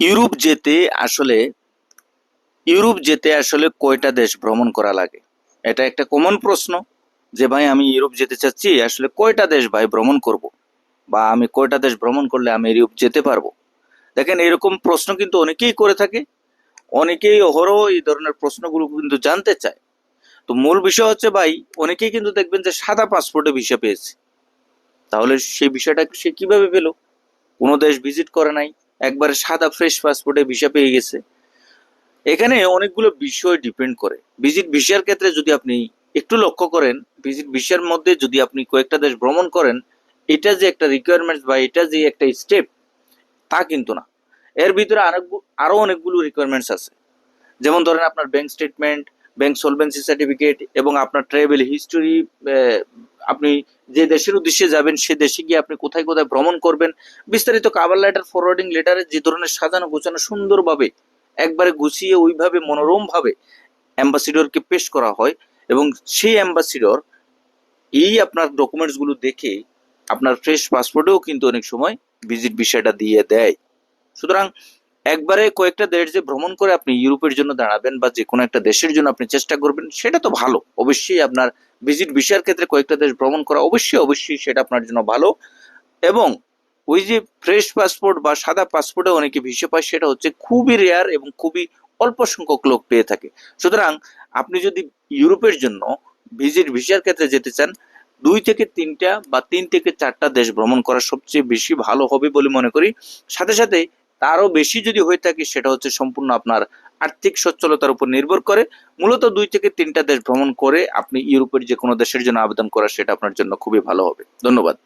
Europe যেতে আসলে, Europe যেতে আসলে কয়টা দেশ ভ্রমণ করা লাগে? এটা একটা কমন প্রশ্ন যে, ভাই, আমি ইউরোপ যেতে চাচ্ছি, আসলে কয়টা দেশ ভাই ভ্রমণ করব? বা আমি কয়টা দেশ ভ্রমণ করলে আমি ইউরোপ যেতে পারব? দেখেন, এরকম প্রশ্ন কিন্তু অনেকেই করে থাকে। অনেকেই অহরহ এই ধরনের প্রশ্নগুলো কিন্তু জানতে চায়। তো মূল বিষয় হচ্ছে, ভাই, অনেকেই কিন্তু দেখবেন যে, সাদা পাসপোর্টে ভিসা পেয়েছে। তাহলে সেই বিষয়টা সে কীভাবে পেল? কোনো দেশ ভিজিট করে নাই একবারে সাদা ফ্রেশ পাসপোর্টে ভিসা পেয়ে গেছে। এখানে অনেকগুলো বিষয় ডিপেন্ড করে। ভিজিট ভিসার ক্ষেত্রে যদি আপনি একটু লক্ষ্য করেন ভিজিট ভিসার মধ্যে যদি আপনি কয়েকটা দেশ ভ্রমণ করেন, এটা যে একটা রিকোয়ারমেন্ট বা এটা যে একটা স্টেপ তা কিন্তু না। এর ভিতরে আরও অনেকগুলো রিকোয়ারমেন্টস আছে। যেমন ধরেন আপনার bank statement bank solvency certificate এবং আপনার ট্রাভেল হিস্টোরি আপনি যে দেশের উদ্দেশ্যে যাবেন, সে দেশে গিয়ে আপনি কোথায় কোথায় ভ্রমণ করবেন, বিস্তারিত কাভার লেটার ফরওয়ার্ডিং লেটারে যে ধরনের সাজানো গোছানো সুন্দরভাবে একবারে গুছিয়ে ওইভাবে মনোরমভাবে অ্যাম্বাসিডরকে পেশ করা হয় এবং সেই অ্যাম্বাসিডর এই আপনার ডকুমেন্টসগুলো দেখে আপনার ফ্রেশ পাসপোর্টেও কিন্তু অনেক সময় ভিজিট বিষয়টা দিয়ে দেয়। সুতরাং একবারে কয়েকটা দেশ যে ভ্রমণ করে আপনি ইউরোপের জন্য দাঁড়াবেন বা যে কোনো একটা দেশের জন্য আপনি চেষ্টা করবেন, সেটা তো ভালো। অবশ্যই আপনার ভিজিট ভিসার ক্ষেত্রে কয়েকটা দেশ ভ্রমণ করা অবশ্যই অবশ্যই সেটা আপনার জন্য ভালো। এবং ওই যে ফ্রেশ পাসপোর্ট বা সাদা পাসপোর্টে অনেকে ভিসা পায়, সেটা হচ্ছে খুবই রেয়ার এবং খুবই অল্প সংখ্যক লোক পেয়ে থাকে। সুতরাং আপনি যদি ইউরোপের জন্য ভিজিট ভিসার ক্ষেত্রে যেতে চান, দুই থেকে তিনটা বা তিন থেকে চারটা দেশ ভ্রমণ করা সবচেয়ে বেশি ভালো হবে বলে মনে করি। সাথে সাথে তারও বেশি যদি হয়ে থাকে, সেটা হচ্ছে সম্পূর্ণ আপনার আর্থিক সচ্ছলতার উপর নির্ভর করে। মূলত দুই থেকে তিনটা দেশ ভ্রমণ করে আপনি ইউরোপের যে কোনো দেশের জন্য আবেদন করা, সেটা আপনার জন্য খুবই ভালো হবে। ধন্যবাদ।